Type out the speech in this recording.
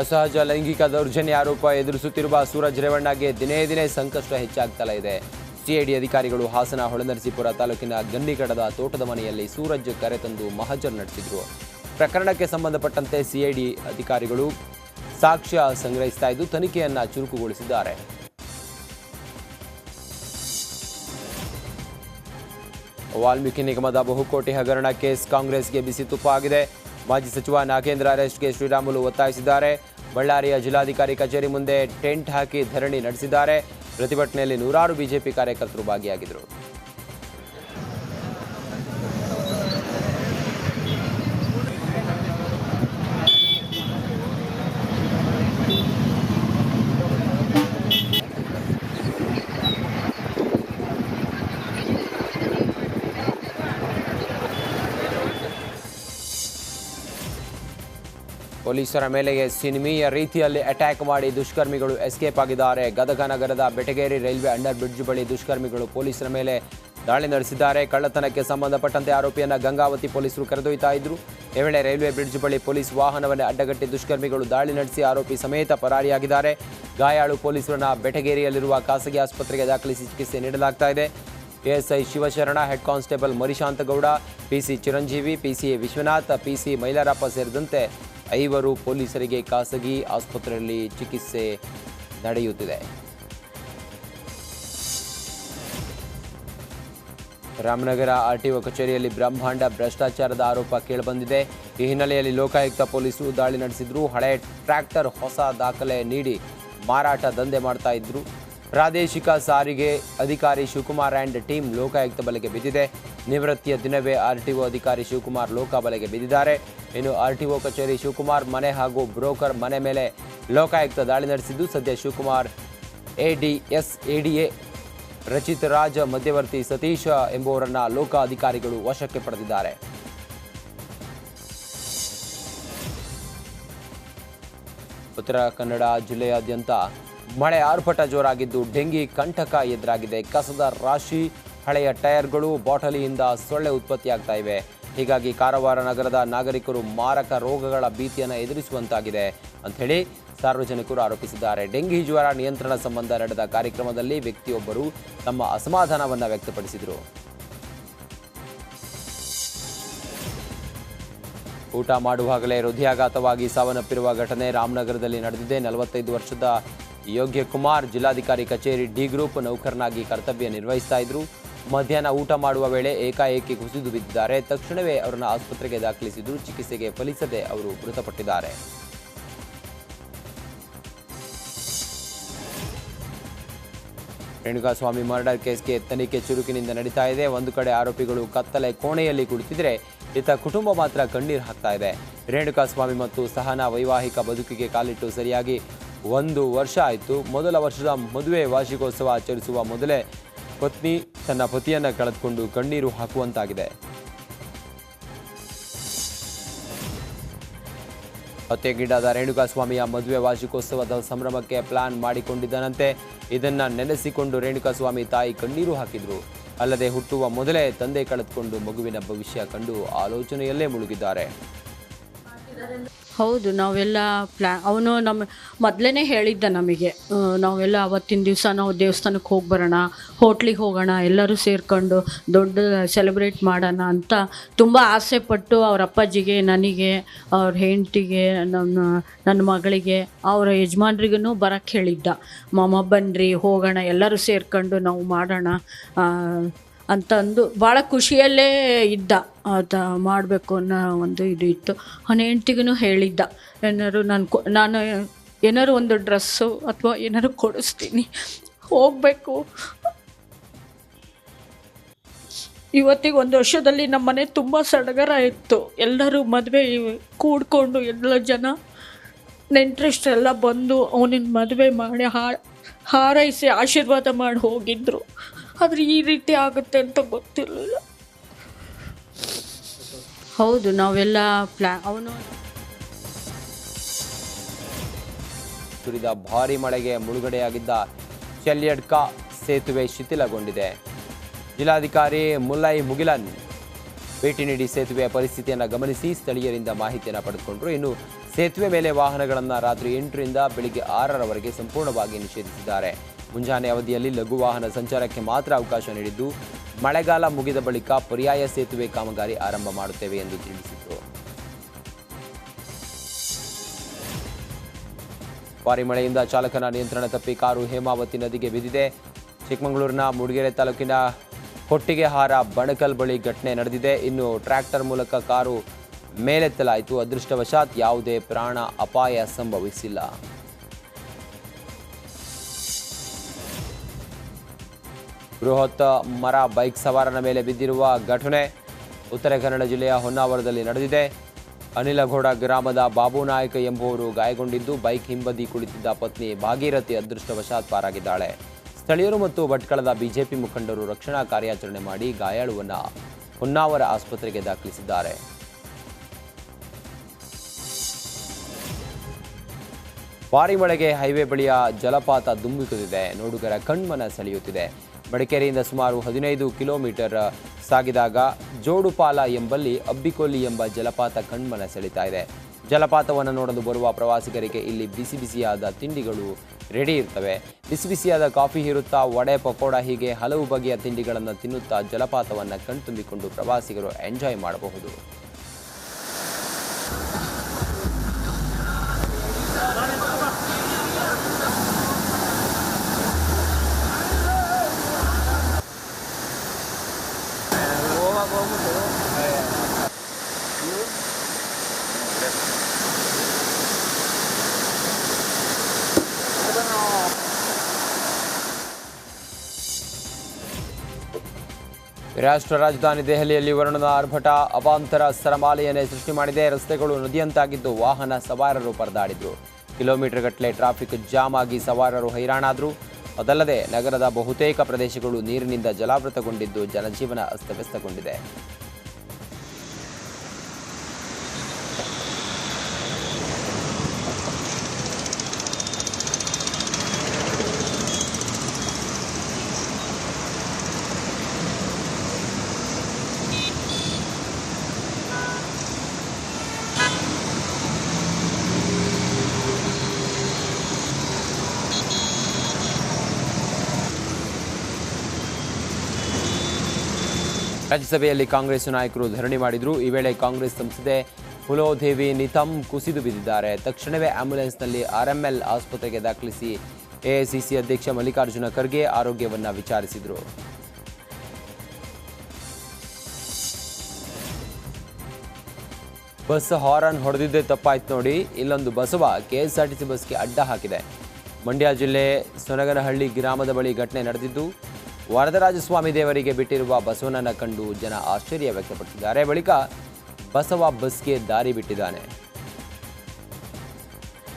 ಅಸಹಜ ಲೈಂಗಿಕ ದೌರ್ಜನ್ಯ ಆರೋಪ ಎದುರಿಸುತ್ತಿರುವ ಸೂರಜ್ ರೇವಣ್ಣಗೆ ದಿನೇ ದಿನೇ ಸಂಕಷ್ಟ ಹೆಚ್ಚಾಗ್ತಾ ಇದೆ. ಸಿಐಡಿ ಅಧಿಕಾರಿಗಳು ಹಾಸನ, ಹೊಳೆನರಸೀಪುರ ತಾಲೂಕಿನ ಗನ್ನಿಗಡದ ತೋಟದ ಮನೆಯಲ್ಲಿ ಸೂರಜ್ ಕರೆತಂದು ಮಹಜರ್ ನಡೆಸಿದ್ರು. ಪ್ರಕರಣಕ್ಕೆ ಸಂಬಂಧಪಟ್ಟಂತೆ ಸಿಐಡಿ ಅಧಿಕಾರಿಗಳು ಸಾಕ್ಷ್ಯ ಸಂಗ್ರಹಿಸ್ತಾ ಇದ್ದು, ತನಿಖೆಯನ್ನ ಚುರುಕುಗೊಳಿಸಿದ್ದಾರೆ. ವಾಲ್ಮೀಕಿ ನಿಗಮದ ಬಹುಕೋಟಿ ಹಗರಣ ಕೇಸ್ ಕಾಂಗ್ರೆಸ್ಗೆ ಬಿಸಿ ತುಪ್ಪ ಆಗಿದೆ. ಮಾಜಿ ಸಚಿವ ನಾಗೇಂದ್ರ ಅರೆಸ್ಟ್ಗೆ ಶ್ರೀರಾಮುಲು ಒತ್ತಾಯಿಸಿದ್ದಾರೆ. ಬಳ್ಳಾರಿಯ ಜಿಲ್ಲಾಧಿಕಾರಿ ಕಚೇರಿ ಮುಂದೆ ಟೆಂಟ್ ಹಾಕಿ ಧರಣಿ ನಡೆಸಿದ್ದಾರೆ. ಪ್ರತಿಭಟನೆಯಲ್ಲಿ ನೂರಾರು ಬಿಜೆಪಿ ಕಾರ್ಯಕರ್ತರು ಭಾಗಿಯಾಗಿದ್ದರು. ಪೊಲೀಸರ ಮೇಲೆ ಸಿನಿಮೀಯ ರೀತಿಯಲ್ಲಿ ಅಟ್ಯಾಕ್ ಮಾಡಿ ದುಷ್ಕರ್ಮಿಗಳು ಎಸ್ಕೇಪ್ ಆಗಿದ್ದಾರೆ. ಗದಗ ನಗರದ ಬೆಟಗೇರಿ ರೈಲ್ವೆ ಅಂಡರ್ ಬ್ರಿಡ್ಜ್ ಬಳಿ ದುಷ್ಕರ್ಮಿಗಳು ಪೊಲೀಸರ ಮೇಲೆ ದಾಳಿ ನಡೆಸಿದ್ದಾರೆ. ಕಳ್ಳತನಕ್ಕೆ ಸಂಬಂಧಪಟ್ಟಂತೆ ಆರೋಪಿಯನ್ನು ಗಂಗಾವತಿ ಪೊಲೀಸರು ಕರೆದೊಯ್ತಾ ಇದ್ರು. ಈ ವೇಳೆ ರೈಲ್ವೆ ಬ್ರಿಡ್ಜ್ ಬಳಿ ಪೊಲೀಸ್ ವಾಹನವನ್ನೇ ಅಡ್ಡಗಟ್ಟಿ ದುಷ್ಕರ್ಮಿಗಳು ದಾಳಿ ನಡೆಸಿ ಆರೋಪಿ ಸಮೇತ ಪರಾರಿಯಾಗಿದ್ದಾರೆ. ಗಾಯಾಳು ಪೊಲೀಸರನ್ನ ಬೆಟಗೇರಿಯಲ್ಲಿರುವ ಖಾಸಗಿ ಆಸ್ಪತ್ರೆಗೆ ದಾಖಲಿಸಿ ಚಿಕಿತ್ಸೆ ನೀಡಲಾಗ್ತಾ ಇದೆ. ASI Shivasharana head constable Marishantagouda, PC Chiranjeevi PC Vishwanath, PC Mailarappa ಸೇರಿದಂತೆ ಐವರು ಪೊಲೀಸರಿಗೆ ಖಾಸಗಿ ಆಸ್ಪತ್ರೆಯಲ್ಲಿ ಚಿಕಿತ್ಸೆ ನಡೆಯುತ್ತಿದೆ. ರಾಮನಗರ ಆರ್ಟಿಒ ಕಚೇರಿಯಲ್ಲಿ ಬ್ರಹ್ಮಾಂಡ ಭ್ರಷ್ಟಾಚಾರದ ಆರೋಪ ಕೇಳಿಬಂದಿದೆ. ಈ ಹಿನ್ನೆಲೆಯಲ್ಲಿ ಲೋಕಾಯುಕ್ತ ಪೊಲೀಸರು ದಾಳಿ ನಡೆಸಿದ್ರು. ಹಳೆ ಟ್ರ್ಯಾಕ್ಟರ್ ಹೊಸ ದಾಖಲೆ ನೀಡಿ ಮಾರಾಟ ದಂಧೆ ಮಾಡ್ತಾ ಇದ್ರು. ಪ್ರಾದೇಶಿಕ ಸಾರಿಗೆ ಅಧಿಕಾರಿ ಶಿವಕುಮಾರ್ ಆ್ಯಂಡ್ ಟೀಮ್ ಲೋಕಾಯುಕ್ತ ಬಲೆಗೆ ಬಿದ್ದಿದೆ. ನಿವೃತ್ತಿಯ ದಿನವೇ ಆರ್ಟಿಒ ಅಧಿಕಾರಿ ಶಿವಕುಮಾರ್ ಲೋಕ ಬಲೆಗೆ ಬಿದ್ದಿದ್ದಾರೆ. ಇನ್ನು ಆರ್ಟಿಒ ಕಚೇರಿ ಶಿವಕುಮಾರ್ ಮನೆ ಹಾಗೂ ಬ್ರೋಕರ್ ಮನೆ ಮೇಲೆ ಲೋಕಾಯುಕ್ತ ದಾಳಿ ನಡೆಸಿದ್ದು, ಸದ್ಯ ಶಿವಕುಮಾರ್ ಎಡಿಎಸ್, ಎಡಿಎ ರಚಿತ್ ರಾಜ್, ಮಧ್ಯವರ್ತಿ ಸತೀಶ ಎಂಬುವರನ್ನ ಲೋಕ ಅಧಿಕಾರಿಗಳು ವಶಕ್ಕೆ ಪಡೆದಿದ್ದಾರೆ. ಉತ್ತರ ಕನ್ನಡ ಜಿಲ್ಲೆಯಾದ್ಯಂತ ಮಳೆ ಆರ್ಭಟ ಜೋರಾಗಿದ್ದು ಡೆಂಗಿ ಕಂಟಕ ಎದುರಾಗಿದೆ. ಕಸದ ರಾಶಿ, ಹಳೆಯ ಟೈರ್ಗಳು ಬಾಟಲಿಯಿಂದ ಸೊಳ್ಳೆ ಉತ್ಪತ್ತಿಯಾಗ್ತಾ ಇವೆ. ಹೀಗಾಗಿ ಕಾರವಾರ ನಗರದ ನಾಗರಿಕರು ಮಾರಕ ರೋಗಗಳ ಭೀತಿಯನ್ನು ಎದುರಿಸುವಂತಾಗಿದೆ ಅಂಥೇಳಿ ಸಾರ್ವಜನಿಕರು ಆರೋಪಿಸಿದ್ದಾರೆ. ಡೆಂಗಿ ಜ್ವರ ನಿಯಂತ್ರಣ ಸಂಬಂಧ ನಡೆದ ಕಾರ್ಯಕ್ರಮದಲ್ಲಿ ವ್ಯಕ್ತಿಯೊಬ್ಬರು ತಮ್ಮ ಅಸಮಾಧಾನವನ್ನು ವ್ಯಕ್ತಪಡಿಸಿದರು. ಊಟ ಮಾಡುವಾಗಲೇ ಹೃದಯಾಘಾತವಾಗಿ ಸಾವನ್ನಪ್ಪಿರುವ ಘಟನೆ ರಾಮನಗರದಲ್ಲಿ ನಡೆದಿದೆ. ನಲವತ್ತೈದು ವರ್ಷದ ಯೋಗ್ಯ ಕುಮಾರ್ ಜಿಲ್ಲಾಧಿಕಾರಿ ಕಚೇರಿ ಡಿ ಗ್ರೂಪ್ ನೌಕರನಾಗಿ ಕರ್ತವ್ಯ ನಿರ್ವಹಿಸ್ತಾ ಇದ್ರು. ಮಧ್ಯಾಹ್ನ ಊಟ ಮಾಡುವ ವೇಳೆ ಏಕಾಏಕಿ ಕುಸಿದು ಬಿದ್ದಿದ್ದಾರೆ. ತಕ್ಷಣವೇ ಅವರನ್ನು ಆಸ್ಪತ್ರೆಗೆ ದಾಖಲಿಸಿದ್ರು. ಚಿಕಿತ್ಸೆಗೆ ಫಲಿಸದೆ ಅವರು ಮೃತಪಟ್ಟಿದ್ದಾರೆ. ರೇಣುಕಾಸ್ವಾಮಿ ಮರ್ಡರ್ ಕೇಸ್ಗೆ ತನಿಖೆ ಚುರುಕಿನಿಂದ ನಡೀತಾ ಇದೆ. ಒಂದು ಕಡೆ ಆರೋಪಿಗಳು ಕತ್ತಲೆ ಕೋಣೆಯಲ್ಲಿ ಕುಳಿತಿದ್ರೆ ಇತ್ತ ಕುಟುಂಬ ಮಾತ್ರ ಕಣ್ಣೀರು ಹಾಕ್ತಾ ಇದೆ. ರೇಣುಕಾಸ್ವಾಮಿ ಮತ್ತು ಸಹನಾ ವೈವಾಹಿಕ ಬದುಕಿಗೆ ಕಾಲಿಟ್ಟು ಸರಿಯಾಗಿ ಒಂದು ವರ್ಷ ಆಯಿತು. ಮೊದಲ ವರ್ಷದ ಮದುವೆ ವಾರ್ಷಿಕೋತ್ಸವ ಆಚರಿಸುವ ಮೊದಲೇ ಪತ್ನಿ ತನ್ನ ಪತಿಯನ್ನು ಕಳೆದುಕೊಂಡು ಕಣ್ಣೀರು ಹಾಕುವಂತಾಗಿದೆ. ಹತ್ಯೆಗೀಡಾದ ರೇಣುಕಾಸ್ವಾಮಿಯ ಮದುವೆ ವಾರ್ಷಿಕೋತ್ಸವದ ಸಂಭ್ರಮಕ್ಕೆ ಪ್ಲಾನ್ ಮಾಡಿಕೊಂಡಿದ್ದನಂತೆ ಇದನ್ನ ನೆನೆಸಿಕೊಂಡು ರೇಣುಕಾಸ್ವಾಮಿ ತಾಯಿ ಕಣ್ಣೀರು ಹಾಕಿದ್ರು. ಅಲ್ಲದೆ ಹುಟ್ಟುವ ಮೊದಲೇ ತಂದೆ ಕಳೆದುಕೊಂಡು ಮಗುವಿನ ಭವಿಷ್ಯ ಕಂಡು ಆಲೋಚನೆಯಲ್ಲೇ ಮುಳುಗಿದ್ದಾರೆ. ಹೌದು, ನಾವೆಲ್ಲ ಪ್ಲ್ಯಾ ಅವನು ನಮ್ಮ ಮೊದಲೇ ಹೇಳಿದ್ದ ನಮಗೆ ನಾವೆಲ್ಲ ಅವತ್ತಿನ ದಿವಸ ನಾವು ದೇವಸ್ಥಾನಕ್ಕೆ ಹೋಗಿ ಬರೋಣ, ಹೋಟ್ಲಿಗೆ ಹೋಗೋಣ, ಎಲ್ಲರೂ ಸೇರ್ಕೊಂಡು ದೊಡ್ಡ ಸೆಲೆಬ್ರೇಟ್ ಮಾಡೋಣ ಅಂತ ತುಂಬ ಆಸೆ ಪಟ್ಟು ಅವ್ರ ಅಪ್ಪಾಜಿಗೆ, ನನಗೆ, ಅವ್ರ ಹೆಂಡತಿಗೆ ನನ್ನ ನನ್ನ ಮಗಳಿಗೆ, ಅವರ ಯಜಮಾನ್ರಿಗೂ ಬರೋಕ್ಕೆ ಹೇಳಿದ್ದ. ಮಾಮ ಬನ್ನಿರಿ ಹೋಗೋಣ, ಎಲ್ಲರೂ ಸೇರ್ಕೊಂಡು ನಾವು ಮಾಡೋಣ ಆ, ಅಂತ ಅಂದು ಭಾಳ ಖುಷಿಯಲ್ಲೇ ಇದ್ದ. ಆತ ಮಾಡಬೇಕು ಅನ್ನೋ ಒಂದು ಇದು ಇತ್ತು. ಅವನ ಹೆಂಡ್ತಿಗೂ ಹೇಳಿದ್ದ. ಏನಾದ್ರು ನಾನು ಕೊ ನಾನು ಏನಾದ್ರು ಒಂದು ಡ್ರೆಸ್ಸು ಅಥವಾ ಏನಾದ್ರು ಕೊಡಿಸ್ತೀನಿ. ಹೋಗಬೇಕು. ಇವತ್ತಿಗೆ ಒಂದು ವರ್ಷದಲ್ಲಿ ನಮ್ಮ ಮನೆ ತುಂಬ ಸಡಗರ ಇತ್ತು. ಎಲ್ಲರೂ ಮದುವೆ ಕೂಡ್ಕೊಂಡು ಎಲ್ಲ ಜನ ನೆಂಟ್ರಿಷ್ಟರೆಲ್ಲ ಬಂದು ಅವನಿನ ಮದುವೆ ಮಾಡಿ ಹಾ ಹಾರೈಸಿ ಆಶೀರ್ವಾದ ಮಾಡಿ ಹೋಗಿದ್ರು. ಆದರೆ ಈ ರೀತಿ ಆಗುತ್ತೆ ಅಂತ ಗೊತ್ತಿರಲಿಲ್ಲ. ಹೌದು ನಾವೆಲ್ಲ ಪ್ಲಾ ಅವನು ಸುರಿದ ಭಾರಿ ಮಳೆಗೆ ಮುಳುಗಡೆಯಾಗಿದ್ದ ಚೆಲ್ಯಡ್ಕ ಸೇತುವೆ ಶಿಥಿಲಗೊಂಡಿದೆ. ಜಿಲ್ಲಾಧಿಕಾರಿ ಮುಲ್ಲೈ ಮುಗಿಲನ್ ಭೇಟಿ ನೀಡಿ ಸೇತುವೆಯ ಪರಿಸ್ಥಿತಿಯನ್ನು ಗಮನಿಸಿ ಸ್ಥಳೀಯರಿಂದ ಮಾಹಿತಿಯನ್ನು ಪಡೆದುಕೊಂಡರು. ಇನ್ನು ಸೇತುವೆ ಮೇಲೆ ವಾಹನಗಳನ್ನು ರಾತ್ರಿ ಎಂಟರಿಂದ ಬೆಳಿಗ್ಗೆ ಆರರವರೆಗೆ ಸಂಪೂರ್ಣವಾಗಿ ನಿಷೇಧಿಸಿದ್ದಾರೆ. ಮುಂಜಾನೆ ಅವಧಿಯಲ್ಲಿ ಲಘು ವಾಹನ ಸಂಚಾರಕ್ಕೆ ಮಾತ್ರ ಅವಕಾಶ ನೀಡಿದ್ದು, ಮಳೆಗಾಲ ಮುಗಿದ ಬಳಿಕ ಪರ್ಯಾಯ ಸೇತುವೆ ಕಾಮಗಾರಿ ಆರಂಭ ಮಾಡುತ್ತೇವೆ ಎಂದು ತಿಳಿಸಿದರು ಭಾರಿ ಮಳೆಯಿಂದ ಚಾಲಕನ ನಿಯಂತ್ರಣ ತಪ್ಪಿ ಕಾರು ಹೇಮಾವತಿ ನದಿಗೆ ಬಿದ್ದಿದೆ. ಚಿಕ್ಕಮಗಳೂರಿನ ಮೂಡಿಗೆರೆ ತಾಲೂಕಿನ ಕೊಟ್ಟಿಗೆಹಾರ ಬಣಕಲ್ ಬಳಿ ಘಟನೆ ನಡೆದಿದೆ. ಇನ್ನು ಟ್ರ್ಯಾಕ್ಟರ್ ಮೂಲಕ ಕಾರು ಮೇಲೆತ್ತಲಾಯಿತು. ಅದೃಷ್ಟವಶಾತ್ ಯಾವುದೇ ಪ್ರಾಣ ಅಪಾಯ ಸಂಭವಿಸಿಲ್ಲ. ಬೃಹತ್ ಮರ ಬೈಕ್ ಸವಾರನ ಮೇಲೆ ಬಿದ್ದಿರುವ ಘಟನೆ ಉತ್ತರ ಕನ್ನಡ ಜಿಲ್ಲೆಯ ಹೊನ್ನಾವರದಲ್ಲಿ ನಡೆದಿದೆ. ಅನಿಲಗೌಡ ಗ್ರಾಮದ ಬಾಬು ನಾಯಕ ಎಂಬುವರು ಗಾಯಗೊಂಡಿದ್ದು ಬೈಕ್ ಹಿಂಬದಿ ಕುಳಿತಿದ್ದ ಪತ್ನಿ ಭಾಗೀರಥಿ ಅದೃಷ್ಟವಶಾತ್ ಪಾರಾಗಿದ್ದಾಳೆ. ಸ್ಥಳೀಯರು ಮತ್ತು ಭಟ್ಕಳದ ಬಿಜೆಪಿ ಮುಖಂಡರು ರಕ್ಷಣಾ ಕಾರ್ಯಾಚರಣೆ ಮಾಡಿ ಗಾಯಾಳುವನ್ನು ಹೊನ್ನಾವರ ಆಸ್ಪತ್ರೆಗೆ ದಾಖಲಿಸಿದ್ದಾರೆ. ಭಾರಿ ಮಳೆಗೆ ಹೈವೇ ಬಳಿಯ ಜಲಪಾತ ದುಂಬಿಕುತ್ತಿದೆ ನೋಡುಗರ ಕಣ್ಮನ ಸೆಳೆಯುತ್ತಿದೆ. ಮಡಿಕೇರಿಯಿಂದ ಸುಮಾರು ಹದಿನೈದು ಕಿಲೋಮೀಟರ್ ಸಾಗಿದಾಗ ಜೋಡುಪಾಲ ಎಂಬಲ್ಲಿ ಅಬ್ಬಿಕೊಲ್ಲಿ ಎಂಬ ಜಲಪಾತ ಕಣ್ಮನ ಸೆಳಿತಾ ಇದೆ. ಜಲಪಾತವನ್ನು ನೋಡಲು ಬರುವ ಪ್ರವಾಸಿಗರಿಗೆ ಇಲ್ಲಿ ಬಿಸಿ ಬಿಸಿಯಾದ ತಿಂಡಿಗಳು ರೆಡಿ ಇರ್ತವೆ. ಬಿಸಿ ಬಿಸಿಯಾದ ಕಾಫಿ ಇರುತ್ತಾ ವಡೆ ಪಕೋಡ ಹೀಗೆ ಹಲವು ಬಗೆಯ ತಿಂಡಿಗಳನ್ನು ತಿನ್ನುತ್ತಾ ಜಲಪಾತವನ್ನು ಕಣ್ತುಂಬಿಕೊಂಡು ಪ್ರವಾಸಿಗರು ಎಂಜಾಯ್ ಮಾಡಬಹುದು. ರಾಷ್ಟ್ರ ರಾಜಧಾನಿ ದೆಹಲಿಯಲ್ಲಿ ವರುಣದ ಆರ್ಭಟ, ಅವಾಂತರ ಸರಮಾಲೆಯನ್ನೇ ಸೃಷ್ಟಿ ಮಾಡಿದೆ. ರಸ್ತೆಗಳು ನದಿಯಂತಾಗಿದ್ದು ವಾಹನ ಸವಾರರು ಪರದಾಡಿದ್ರು. ಕಿಲೋಮೀಟರ್ ಗಟ್ಟಲೆ ಟ್ರಾಫಿಕ್ ಜಾಮ್ ಆಗಿ ಸವಾರರು ಹೈರಾಣಾದರು. ಅದಲ್ಲದೆ ನಗರದ ಬಹುತೇಕ ಪ್ರದೇಶಗಳು ನೀರಿನಿಂದ ಜಲಾವೃತಗೊಂಡಿದ್ದು ಜನಜೀವನ ಅಸ್ತವ್ಯಸ್ತಗೊಂಡಿದೆ. ರಾಜ್ಯಸಭೆಯಲ್ಲಿ ಕಾಂಗ್ರೆಸ್ ನಾಯಕರು ಧರಣಿ ಮಾಡಿದ್ರು. ಈ ವೇಳೆ ಕಾಂಗ್ರೆಸ್ ಸಂಸದೆ ಹುಲೋದೇವಿ ನಿತಮ್ ಕುಸಿದು ಬಿದ್ದಿದ್ದಾರೆ. ತಕ್ಷಣವೇ ಆಂಬ್ಯುಲೆನ್ಸ್ನಲ್ಲಿ ಆರ್ಎಂಎಲ್ ಆಸ್ಪತ್ರೆಗೆ ದಾಖಲಿಸಿ ಎಐಸಿಸಿ ಅಧ್ಯಕ್ಷ ಮಲ್ಲಿಕಾರ್ಜುನ ಖರ್ಗೆ ಆರೋಗ್ಯವನ್ನು ವಿಚಾರಿಸಿದರು. ಬಸ್ ಹಾರನ್ ಹೊಡೆದಿದ್ದೇ ತಪ್ಪಾಯ್ತು ನೋಡಿ. ಇಲ್ಲೊಂದು ಬಸವ ಕೆಎಸ್ಆರ್ಟಿಸಿ ಬಸ್ಗೆ ಅಡ್ಡ ಹಾಕಿದೆ. ಮಂಡ್ಯ ಜಿಲ್ಲೆ ಸೊನಗನಹಳ್ಳಿ ಗ್ರಾಮದ ಬಳಿ ಘಟನೆ ನಡೆದಿದ್ದು ವರದರಾಜಸ್ವಾಮಿ ದೇವರಿಗೆ ಬಿಟ್ಟಿರುವ ಬಸವನನ್ನು ಕಂಡು ಜನ ಆಶ್ಚರ್ಯ ವ್ಯಕ್ತಪಡಿಸಿದ್ದಾರೆ. ಬಳಿಕ ಬಸವ ಬಸ್ಗೆ ದಾರಿ ಬಿಟ್ಟಿದ್ದಾನೆ.